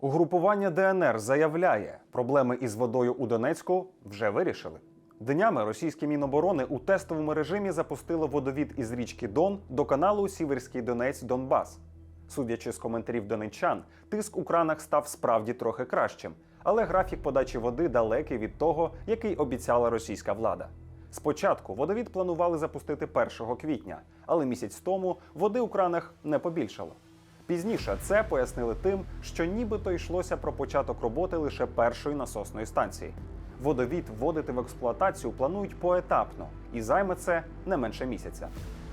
Угрупування ДНР заявляє, проблеми із водою у Донецьку вже вирішили. Днями російське міноборони у тестовому режимі запустило водовід із річки Дон до каналу Сіверський Донець Донбас. Судячи з коментарів донеччан, тиск у кранах став справді трохи кращим, але графік подачі води далекий від того, який обіцяла російська влада. Спочатку водовід планували запустити 1 квітня, але місяць тому води у кранах не побільшало. Пізніше це пояснили тим, що нібито йшлося про початок роботи лише першої насосної станції. Водовід вводити в експлуатацію планують поетапно, і займе це не менше місяця.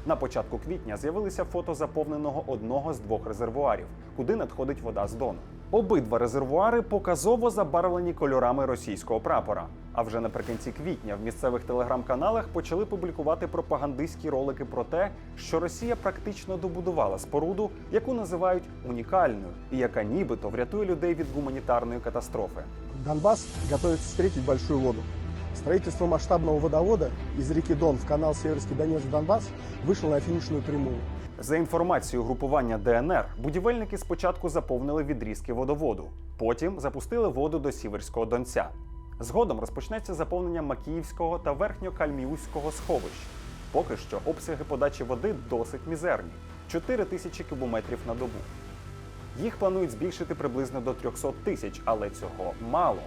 На початку квітня з'явилися фото заповненого одного з двох резервуарів, куди надходить вода з Дону. Обидва резервуари показово забарвлені кольорами російського прапора. А вже наприкінці квітня в місцевих телеграм-каналах почали публікувати пропагандистські ролики про те, що Росія практично добудувала споруду, яку називають унікальною, і яка нібито врятує людей від гуманітарної катастрофи. Донбасс готовится встретить большую воду. Строительство масштабного водовода из реки Дон в канал Северский Донец-Донбасс вышло на финишную прямую. За інформацією групування ДНР, будівельники спочатку заповнили відрізки водоводу, потім запустили воду до Сіверського Донця. Згодом розпочнеться заповнення Макіївського та Верхньокальміуського сховищ. Поки що обсяги подачі води досить мізерні 4 тисячі кубометрів на добу. Їх планують збільшити приблизно до 300 тисяч, але цього мало.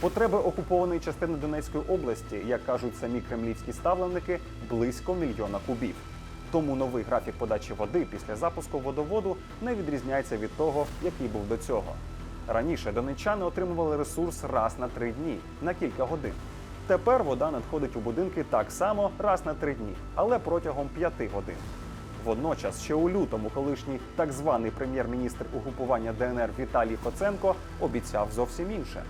Потреби окупованої частини Донецької області, як кажуть самі кремлівські ставленники, близько мільйона кубів. Тому новий графік подачі води після запуску водоводу не відрізняється від того, який був до цього. Раніше донеччани отримували ресурс раз на три дні на кілька годин. Тепер вода надходить у будинки так само раз на три дні, але протягом п'яти годин. Водночас, ще у лютому, колишній так званий прем'єр-міністр угрупування ДНР Віталій Коценко обіцяв зовсім інше.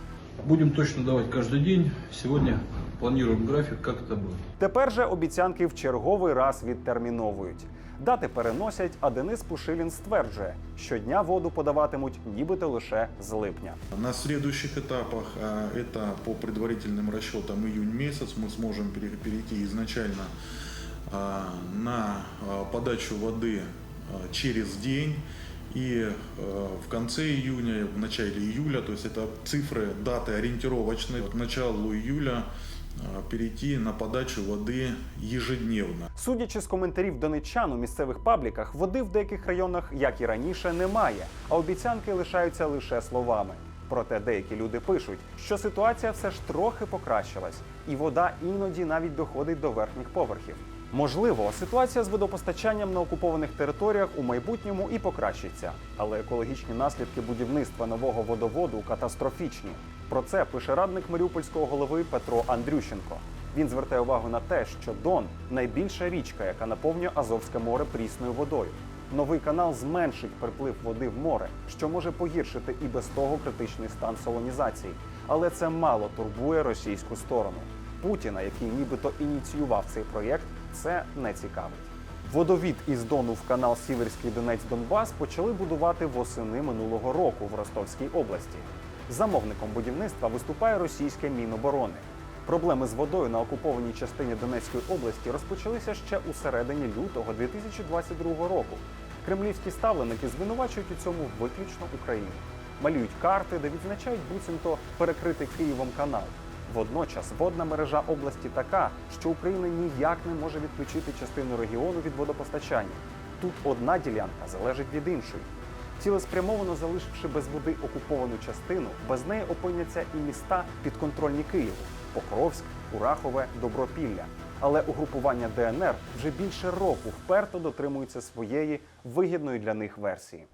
Будем точно давать каждый день. Сегодня планируем график, как это будет. Тепер же обіцянки в черговий раз відтерміновують. Дати переносять, а Денис Пушилін стверджує, що дня воду подаватимуть нібито лише з липня. На следующих этапах, а, это по предварительным расчетам июнь месяц, мы сможем пере- перейти изначально а, на а, подачу воды а, через день. И э, в конце июня, в начале июля, то есть это цифры, даты ориентировочные, к началу июля а, перейти на подачу воды ежедневно. Судячи з коментарів донеччан у місцевих пабліках, води в деяких районах, як і раніше, немає, а обіцянки лишаються лише словами. Проте деякі люди пишуть, що ситуація все ж трохи покращилась, і вода іноді навіть доходить до верхніх поверхів. Можливо, ситуація з водопостачанням на окупованих територіях у майбутньому і покращиться, але екологічні наслідки будівництва нового водоводу катастрофічні. Про це пише радник маріупольського голови Петро Андрющенко. Він звертає увагу на те, що Дон найбільша річка, яка наповнює Азовське море прісною водою. Новий канал зменшить приплив води в море, що може погіршити і без того критичний стан солонізації. Але це мало турбує російську сторону. Путіна, який нібито ініціював цей проєкт, це не цікавить. Водовід із Дону в канал Сіверський Донець Донбас почали будувати восени минулого року в Ростовській області. Замовником будівництва виступає російське Міноборони. Проблеми з водою на окупованій частині Донецької області розпочалися ще у середині лютого 2022 року. Кремлівські ставленики звинувачують у цьому виключно Україну. Малюють карти, де відзначають буцімто перекритий Києвом канал. Водночас водна мережа області така, що Україна ніяк не може відключити частину регіону від водопостачання. Тут одна ділянка залежить від іншої. Цілеспрямовано залишивши без води окуповану частину, без неї опиняться і міста підконтрольні Києву Покровськ, Урахове, Добропілля. Але угрупування ДНР вже більше року вперто дотримується своєї вигідної для них версії.